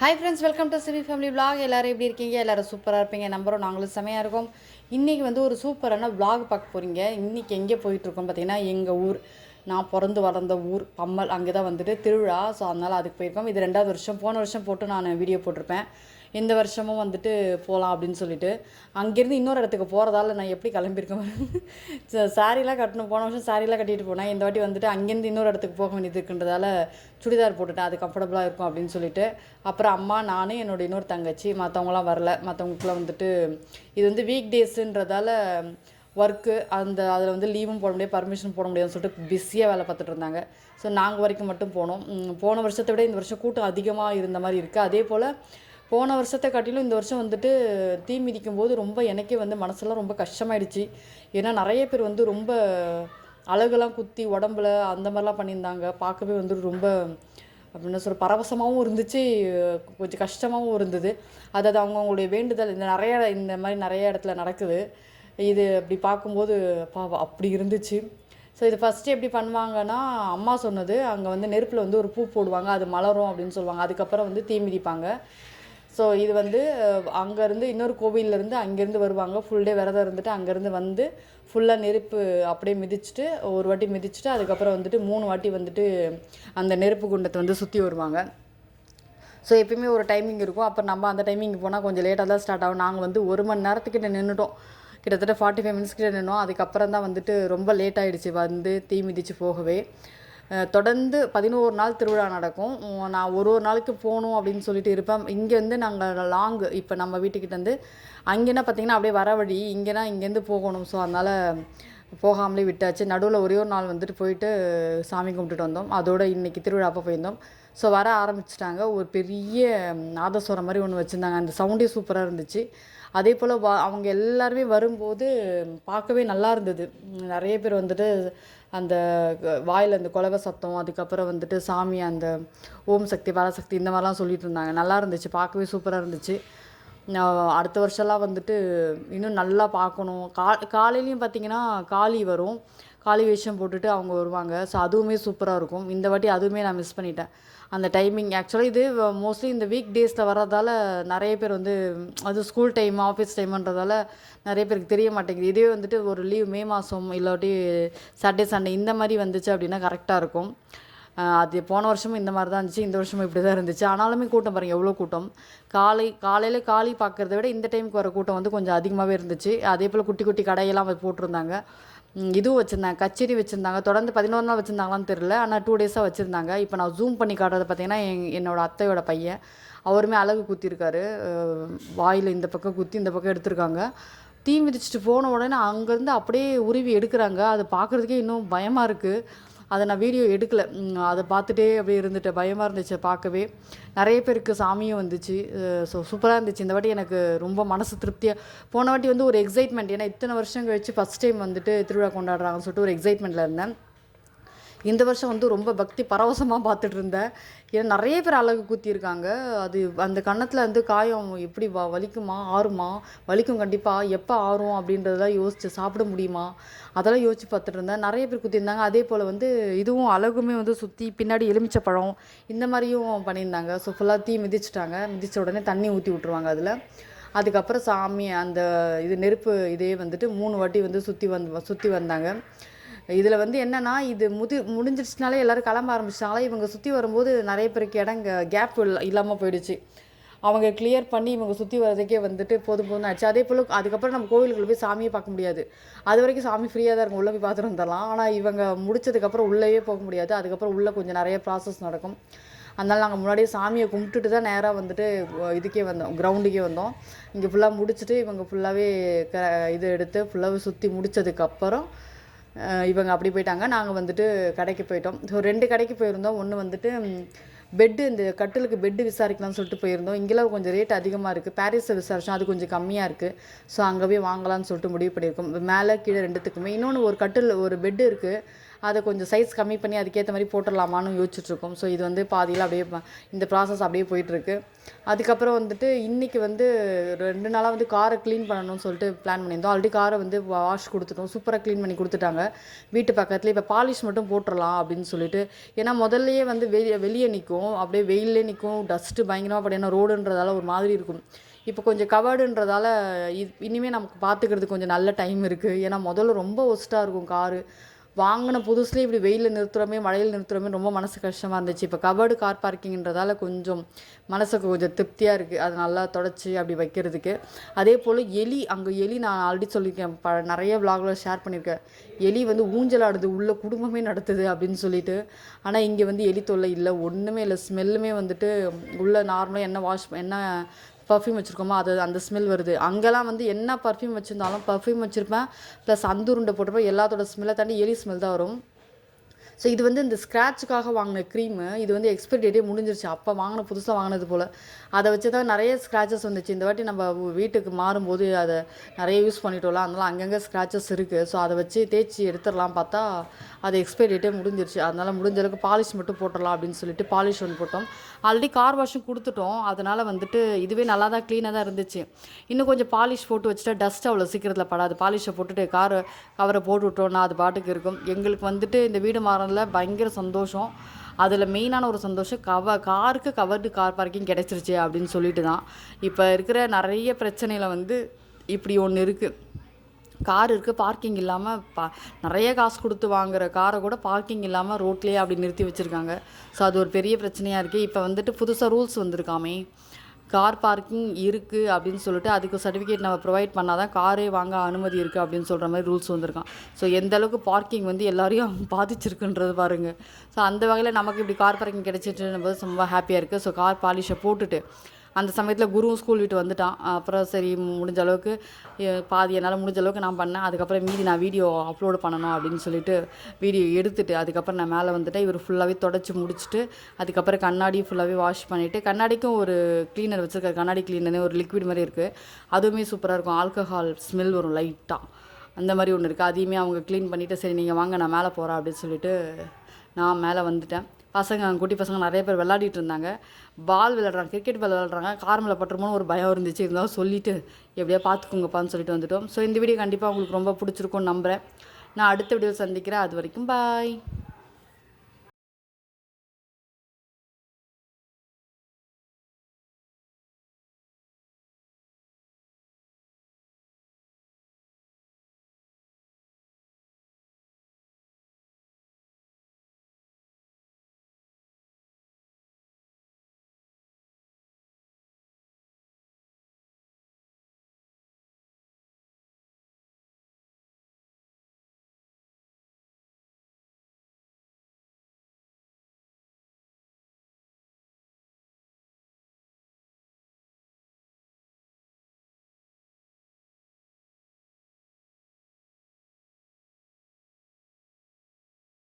Hi friends welcome to CV family vlog எல்லோரும் எப்படி இருக்கீங்க? எல்லோரும் சூப்பராக இருப்பீங்க. நம்பரும் நாங்களும் செமையாக இருக்கோம். இன்றைக்கி வந்து ஒரு சூப்பரான விளாக் பார்க்க போகிறீங்க இன்றைக்கி எங்கே போயிட்டுருக்கோம் பார்த்தீங்கன்னா எங்கள் ஊர். நான் பிறந்து வளர்ந்த ஊர் பம்மல் அங்கே தான் வந்துட்டு திருவிழா. ஸோ அதனால் அதுக்கு போயிருக்கோம். இது ரெண்டாவது வருஷம். போன வருஷம் போட்டு நான் வீடியோ போட்டிருப்பேன். இந்த வருஷமும் வந்துட்டு போகலாம் அப்படின்னு சொல்லிட்டு. அங்கேருந்து இன்னொரு இடத்துக்கு போகிறதால நான் எப்படி கிளம்பியிருக்கேன் சாரீலாம் கட்டணும். போன வருஷம் சாரீலாம் கட்டிட்டு போனேன். இந்த வாட்டி வந்துட்டு அங்கேருந்து இன்னொரு இடத்துக்கு போக வேண்டியது இருக்குன்றதால சுடிதார் போட்டுட்டேன் அது கம்ஃபர்டபுளாக இருக்கும் அப்படின்னு சொல்லிட்டு. அப்புறம் அம்மா நானும் என்னோட இன்னொரு தங்கச்சி. மற்றவங்களாம் வரல. மற்றவங்களுக்குலாம் வந்துட்டு இது வந்து வீக் டேஸுன்றதால ஒர்க்கு அந்த அதில் வந்து லீவும் போட முடியாது பர்மிஷன் போட முடியாதுன்னு சொல்லிட்டு பிஸியாக வேலை பார்த்துட்டு இருந்தாங்க. ஸோ நாங்கள் வரைக்கும் மட்டும் போனோம். போன வருஷத்தை விட இந்த வருஷம் கூட்டம் அதிகமாக இருந்த மாதிரி இருக்குது அதே போல் போன வருஷத்தை காட்டிலும் இந்த வருஷம் வந்துட்டு தீ மிதிக்கும் போது ரொம்ப எனக்கே வந்து மனசெல்லாம் ரொம்ப கஷ்டமாயிடுச்சு. ஏன்னா நிறைய பேர் வந்து ரொம்ப அழகெல்லாம் குத்தி உடம்புல அந்த மாதிரிலாம் பண்ணியிருந்தாங்க. பார்க்கவே வந்து ரொம்ப அப்படின்னு சொல்ல பரவசமாகவும் இருந்துச்சு. கொஞ்சம் கஷ்டமாகவும் இருந்தது. அதாவது அவங்கவுங்களுடைய வேண்டுதல். இந்த நிறைய இந்த மாதிரி நிறைய இடத்துல நடக்குது. இது அப்படி பார்க்கும்போது பாவம் அப்படி இருந்துச்சு. ஸோ இது ஃபஸ்ட்டு எப்படி பண்ணுவாங்கன்னா அம்மா சொன்னது அங்கே வந்து நெருப்பில் வந்து ஒரு பூ போடுவாங்க அது மலரும் அப்படின்னு சொல்லுவாங்க. அதுக்கப்புறம் வந்து தீ மிதிப்பாங்க. ஸோ இது வந்து அங்கேருந்து இன்னொரு கோவிலேருந்து அங்கேருந்து வருவாங்க. ஃபுல் டே விரதம் இருந்துட்டு அங்கேருந்து வந்து ஃபுல்லாக நெருப்பு அப்படியே மிதிச்சுட்டு ஒரு வாட்டி மிதிச்சுட்டு அதுக்கப்புறம் வந்துட்டு மூணு வாட்டி வந்துட்டு அந்த நெருப்பு குண்டத்தை வந்து சுற்றி வருவாங்க. ஸோ எப்பயுமே ஒரு டைமிங் இருக்கும். அப்புறம் நம்ம அந்த டைமிங் போனால் கொஞ்சம் லேட்டாக தான் ஸ்டார்ட் ஆகும். நாங்கள் வந்து ஒரு மணி நேரத்துக்கிட்ட நின்றுட்டோம் கிட்டத்தட்ட ஃபார்ட்டி ஃபைவ் மினிட்ஸ் கிட்ட நின்னோம். அதுக்கப்புறம் தான் வந்துட்டு ரொம்ப லேட் ஆயிடுச்சு. வந்து தீ மிதிச்சு போகவே. தொடர்ந்து பதினோரு நாள் திருவிழா நடக்கும். நான் ஒரு ஒரு நாளைக்கு போகணும் அப்படின்னு சொல்லிட்டு இருப்பேன். இங்கே வந்து நாங்கள் லாங்கு இப்போ நம்ம வீட்டுக்கிட்டேருந்து அங்கேனா பார்த்தீங்கன்னா அப்படியே வர வழி இங்கேனா இங்கேருந்து போகணும். ஸோ அதனால் போகாமலே விட்டாச்சு. நடுவில் ஒரே ஒரு நாள் வந்துட்டு போயிட்டு சாமி கும்பிட்டுட்டு வந்தோம். அதோட இன்னைக்கு திருவிழா அப்போ போயிருந்தோம். ஸோ வர ஆரம்பிச்சிட்டாங்க. ஒரு பெரிய நாதஸ்வரம் மாதிரி ஒன்று வச்சுருந்தாங்க. அந்த சவுண்டே சூப்பராக இருந்துச்சு. அதே போல் வா அவங்க எல்லாருமே வரும்போது பார்க்கவே நல்லா இருந்தது. நிறைய பேர் வந்துட்டு அந்த வாயில் அந்த குலவை சத்தம் அதுக்கப்புறம் வந்துட்டு சாமி அந்த ஓம் சக்தி பராசக்தி இந்த மாதிரிலாம் சொல்லிட்டு இருந்தாங்க. நல்லா இருந்துச்சு. பார்க்கவே சூப்பராக இருந்துச்சு. நான் அடுத்த வருஷம்லாம் வந்துட்டு இன்னும் நல்லா பார்க்கணும். கா காலையிலையும் பார்த்தீங்கன்னா காளி வரும். காளி வேஷம் போட்டுட்டு அவங்க வருவாங்க. ஸோ அதுவுமே சூப்பராக இருக்கும். இந்த வாட்டி அதுவுமே நான் மிஸ் பண்ணிட்டேன். அந்த டைமிங் ஆக்சுவலாக இது uh, மோஸ்ட்லி இந்த வீக் டேஸில் வர்றதால நிறைய பேர் வந்து அது ஸ்கூல் டைம் ஆஃபீஸ் டைம்ன்றதால நிறைய பேருக்கு தெரிய மாட்டேங்குது. இதே வந்துட்டு ஒரு லீவ் மே மாதம் இல்லாட்டி சாட்டர்டே சண்டே இந்த மாதிரி வந்துச்சு அப்படின்னா கரெக்டாக இருக்கும். அது போன வருஷமும் இந்த மாதிரி தான் இருந்துச்சு இந்த வருஷமும் இப்படி தான் இருந்துச்சு. ஆனாலுமே கூட்டம் பாருங்கள் எவ்வளோ கூட்டம். காலை காலையில் காலி பார்க்குறத விட இந்த டைமுக்கு வர கூட்டம் வந்து கொஞ்சம் அதிகமாகவே இருந்துச்சு. அதே போல் குட்டி குட்டி கடையெல்லாம் போட்டிருந்தாங்க. இதுவும் வச்சுருந்தாங்க கச்சேரி வச்சுருந்தாங்க. தொடர்ந்து பதினோரு நாள் வச்சுருந்தாங்களான்னு தெரில ஆனால் டூ டேஸாக வச்சுருந்தாங்க. இப்போ நான் ஜூம் பண்ணி காட்டுறது பார்த்தீங்கன்னா என் என்னோட அத்தையோட பையன் அவருமே அழகு குத்திருக்காரு வாயில் இந்த பக்கம் குத்தி இந்த பக்கம் எடுத்திருக்காங்க. தீ மிதிச்சிட்டு போன உடனே அங்கேருந்து அப்படியே உருவி எடுக்கிறாங்க. அது பார்க்குறதுக்கே இன்னும் பயமாக இருக்குது அதை நான் வீடியோ எடுக்கல. அதை பார்த்துட்டே அப்படியே இருந்துட்டு பயமாக இருந்துச்சு பார்க்கவே. நிறைய பேருக்கு சாமியும் வந்துச்சு. ஸோ சூப்பராக இருந்துச்சு. இந்த வாட்டி எனக்கு ரொம்ப மனசு திருப்தியாக போன வாட்டி வந்து ஒரு எக்ஸைட்மெண்ட் ஏன்னா இத்தனை வருஷம் கழிச்சு ஃபஸ்ட் டைம் வந்துட்டு திருவிழா கொண்டாடுறாங்கன்னு சொல்லிட்டு ஒரு எக்ஸைட்மெண்ட்டில் இருந்தேன். இந்த வருஷம் வந்து ரொம்ப பக்தி பரவசமாக பார்த்துட்டு இருந்தேன். ஏன்னா நிறைய பேர் அழகு குத்தியிருக்காங்க. அது அந்த கன்னத்தில் வந்து காயம் எப்படி வா வலிக்குமா ஆறுமா? வலிக்கும் கண்டிப்பாக எப்போ ஆறும் அப்படின்றதெல்லாம் யோசிச்சு சாப்பிட முடியுமா? அதெல்லாம் யோசிச்சு பார்த்துட்டு இருந்தேன். நிறைய பேர் குத்தியிருந்தாங்க. அதே போல் வந்து இதுவும் அழகுமே வந்து சுற்றி பின்னாடி எலுமிச்சை பழம் இந்த மாதிரியும் பண்ணியிருந்தாங்க. ஸோ ஃபுல்லாக தீ மிதிச்சிட்டாங்க. மிதித்த உடனே தண்ணி ஊற்றி விட்ருவாங்க அதில். அதுக்கப்புறம் சாமி அந்த இது நெருப்பு இதே வந்துட்டு மூணு வாட்டி வந்து சுற்றி வந்து சுற்றி வந்தாங்க. இதில் வந்து என்னென்னா இது முதி முடிஞ்சிருச்சுனாலே எல்லோரும் கிளம்ப ஆரம்பிச்சிட்டாங்களா? இவங்க சுற்றி வரும்போது நிறைய பேருக்கு இடம் கேப் இல்லாமல் போயிடுச்சு. அவங்க கிளியர் பண்ணி இவங்க சுற்றி வர்றதுக்கே வந்துட்டு போதும் போதும் ஆச்சு அதே போல் அதுக்கப்புறம் நம்ம கோவிலுக்குள்ள போய் சாமியை பார்க்க முடியாது. அது வரைக்கும் சாமி ஃப்ரீயாக தான் இருக்கும். உள்ளே போய் பார்த்துட்டு வந்துடலாம். ஆனால் இவங்க முடிச்சதுக்கப்புறம் உள்ளேயே போக முடியாது. அதுக்கப்புறம் உள்ளே கொஞ்சம் நிறைய ப்ராசஸ் நடக்கும். அதனால் நாங்கள் முன்னாடியே சாமியை கும்பிட்டுட்டு தான் நேராக வந்துட்டு இதுக்கே வந்தோம். கிரவுண்டுக்கே வந்தோம். இங்கே ஃபுல்லாக முடிச்சுட்டு இவங்க ஃபுல்லாகவே க இது எடுத்து ஃபுல்லாகவே சுற்றி முடிச்சதுக்கப்புறம் இவங்க அப்படி போயிட்டாங்க. நாங்கள் வந்துட்டு கடைக்கு போயிட்டோம். ஸோ ரெண்டு கடைக்கு போயிருந்தோம். ஒன்று வந்துட்டு பெட்டு இந்த கட்டிலுக்கு பெட்டு விசாரிக்கலாம்னு சொல்லிட்டு போயிருந்தோம். இங்கெல்லாம் கொஞ்சம் ரேட் அதிகமாக இருக்குது பாரிஸை விசாரிச்சோம். அது கொஞ்சம் கம்மியாக இருக்குது ஸோ அங்கே போய் வாங்கலாம்னு சொல்லிட்டு முடிவு பண்ணியிருக்கோம். மேலே கீழே ரெண்டுத்துக்குமே. இன்னொன்று ஒரு கட்டில் ஒரு பெட்டு இருக்குது அதை கொஞ்சம் சைஸ் கம்மி பண்ணி அதுக்கேற்ற மாதிரி போட்டுடலாமான்னு யோசிச்சுட்ருக்கோம். ஸோ இது வந்து பாதியில் அப்படியே இந்த ப்ராசஸ் அப்படியே போயிட்டுருக்கு அதுக்கப்புறம் வந்துட்டு இன்றைக்கி வந்து ரெண்டு நாளாக வந்து காரை க்ளீன் பண்ணணும்னு சொல்லிட்டு பிளான் பண்ணியிருந்தோம். ஆல்ரெடி காரை வந்து வாஷ் கொடுத்துட்டோம். சூப்பராக க்ளீன் பண்ணி கொடுத்துட்டாங்க. வீட்டு பக்கத்தில் இப்போ பாலிஷ் மட்டும் போட்டுடலாம் அப்படின்னு சொல்லிட்டு ஏன்னா முதல்லையே வந்து வெளியே வெளியே நிற்கும் அப்படியே வெயிலே நிற்கும் டஸ்ட்டு பயங்கரமாக அப்படியே ஏன்னா ரோடுன்றதால ஒரு மாதிரி இருக்கும். இப்போ கொஞ்சம் கவர்டுன்றதால இது இனிமேல் நமக்கு பார்த்துக்கிறதுக்கு கொஞ்சம் நல்ல டைம் இருக்குது ஏன்னா முதல்ல ரொம்ப ஒஸ்ட்டாக இருக்கும் காரு வாங்கின புதுசுலேயே இப்படி வெயிலில் நிறுத்துறோமே மழையில் நிறுத்துறோமே ரொம்ப மனசு கஷ்டமாக இருந்துச்சு. இப்போ கவர்டு கார் பார்க்கிங்கன்றதால கொஞ்சம் மனசுக்கு கொஞ்சம் திருப்தியாக இருக்குது அது நல்லா தொடச்சி அப்படி வைக்கிறதுக்கு. அதே போல் எலி அங்கே எலி நான் ஆல்ரெடி சொல்லியிருக்கேன். ப நிறைய விலாகில் ஷேர் பண்ணியிருக்கேன். எலி வந்து ஊஞ்சலாடுது. உள்ளே குடும்பமே நடத்துது அப்படின்னு சொல்லிட்டு. ஆனால் இங்கே வந்து எலி தொல்லை இல்லை. ஒன்றுமே இல்லை. ஸ்மெல்லுமே வந்துட்டு உள்ளே நார்மலாக என்ன வாஷ் என்ன பர்ஃப்யூம் வச்சுருக்கோமோ அது அந்த ஸ்மெல் வருது. அங்கெல்லாம் வந்து என்ன பர்ஃப்யூம் வச்சுருந்தாலும் பர்ஃப்யூம் வச்சுருப்பேன். ப்ளஸ் அந்துருண்டை போட்டிருப்பேன். எல்லாத்தோட ஸ்மெல்லை தாண்டி எலி ஸ்மெல் தான் வரும். ஸோ இது வந்து இந்த ஸ்க்ராட்சுக்காக வாங்கின க்ரீமு இது வந்து எக்ஸ்பைரி டேட்டே முடிஞ்சிருச்சு. அப்போ வாங்கின புதுசாக வாங்கினது போல். அதை வச்சு தான் நிறைய ஸ்க்ராச்சஸ் வந்துச்சு. இந்த வாட்டி நம்ம வீட்டுக்கு மாறும்போது அதை நிறைய யூஸ் பண்ணிட்டோம்ல அதனால் அங்கங்கே ஸ்க்ராச்சஸ் இருக்குது ஸோ அதை வச்சு தேய்ச்சி எடுத்துடலாம் பார்த்தா அது எக்ஸ்பைரி டேட்டே முடிஞ்சிருச்சு. அதனால் முடிஞ்ச அளவுக்கு பாலிஷ் மட்டும் போட்டுடலாம் அப்படின்னு சொல்லிட்டு பாலிஷ் ஒன்று போட்டோம். ஆல்ரெடி கார் வாஷும் கொடுத்துட்டோம். அதனால் வந்துட்டு இதுவே நல்லா தான் க்ளீனாக தான் இருந்துச்சு. இன்னும் கொஞ்சம் பாலிஷ் போட்டு வச்சுட்டா டஸ்ட் அவ்வளோ சீக்கிரத்தில் படாது. பாலிஷை போட்டுட்டு கார் கவரை போட்டு விட்டோம்னா அது பாட்டுக்கு இருக்கும். எங்களுக்கு வந்துட்டு இந்த வீடு மாற போனதில் பயங்கர சந்தோஷம். அதில் மெயினான ஒரு சந்தோஷம் கவ காருக்கு கவர்டு கார் பார்க்கிங் கிடச்சிருச்சு அப்படின்னு சொல்லிட்டு தான் இப்போ இருக்கிற நிறைய பிரச்சனையில் வந்து இப்படி ஒன்று இருக்குது கார் இருக்குது பார்க்கிங் இல்லாமல் பா நிறைய காசு கொடுத்து வாங்குற காரை கூட பார்க்கிங் இல்லாமல் ரோட்லேயே அப்படி நிறுத்தி வச்சுருக்காங்க. ஸோ அது ஒரு பெரிய பிரச்சனையாக இருக்குது இப்போ வந்துட்டு புதுசாக ரூல்ஸ் வந்திருக்காமே. கார் பார்க்கிங் இருக்குது அப்படின்னு சொல்லிட்டு அதுக்கு சர்டிஃபிகேட் நம்ம ப்ரொவைட் பண்ணால் தான் காரே வாங்க அனுமதி இருக்குது அப்படின்னு சொல்கிற மாதிரி ரூல்ஸ் வந்திருக்கான். ஸோ எந்த அளவுக்கு பார்க்கிங் வந்து எல்லாரையும் பாதிச்சிருக்குன்றது பாருங்கள் ஸோ அந்த வகையில் நமக்கு இப்படி கார் பார்க்கிங் கிடைச்சிட்டு போது ரொம்ப ஹாப்பியாக இருக்குது ஸோ கார் பாலிஷை போட்டுட்டு அந்த சமயத்தில் குருவும் ஸ்கூல் விட்டு வந்துட்டான். அப்புறம் சரி முடிஞ்ச அளவுக்கு பாதி என்னால் முடிஞ்ச அளவுக்கு நான் பண்ணேன். அதுக்கப்புறம் மீதி நான் வீடியோ அப்லோடு பண்ணணும் அப்படின்னு சொல்லிட்டு வீடியோ எடுத்துட்டு அதுக்கப்புறம் நான் மேலே வந்துட்டேன் இவர் ஃபுல்லாகவே தொடச்சி முடிச்சுட்டு அதுக்கப்புறம் கண்ணாடி ஃபுல்லாகவே வாஷ் பண்ணிவிட்டு கண்ணாடிக்கும் ஒரு க்ளீனர் வச்சுருக்காரு. கண்ணாடி க்ளீனர் ஒரு லிக்விட் மாதிரி இருக்குது அதுவுமே சூப்பராக இருக்கும். ஆல்கஹால் ஸ்மெல் வரும் லைட்டாக அந்த மாதிரி ஒன்று இருக்குது அதையுமே அவங்க க்ளீன் பண்ணிவிட்டு சரி நீங்கள் வாங்க நான் மேலே போகிறேன் அப்படின்னு சொல்லிட்டு நான் மேலே வந்துட்டேன். பசங்க குட்டி பசங்க நிறைய பேர் விளாடிட்டு இருந்தாங்க. பால் விளையாடுறாங்க கிரிக்கெட் பால் விளையாடுறாங்க. கார் மேலே பட்டுருமோன்னு ஒரு பயம் இருந்துச்சு. இருந்தாலும் சொல்லிவிட்டு எப்படியா பார்த்துக்கோங்கப்பான்னு சொல்லிட்டு வந்துட்டோம். ஸோ இந்த வீடியோ கண்டிப்பாக உங்களுக்கு ரொம்ப பிடிச்சிருக்கும்னு நம்புகிறேன் நான் அடுத்த வீடியோ சந்திக்கிறேன். அது வரைக்கும் பாய்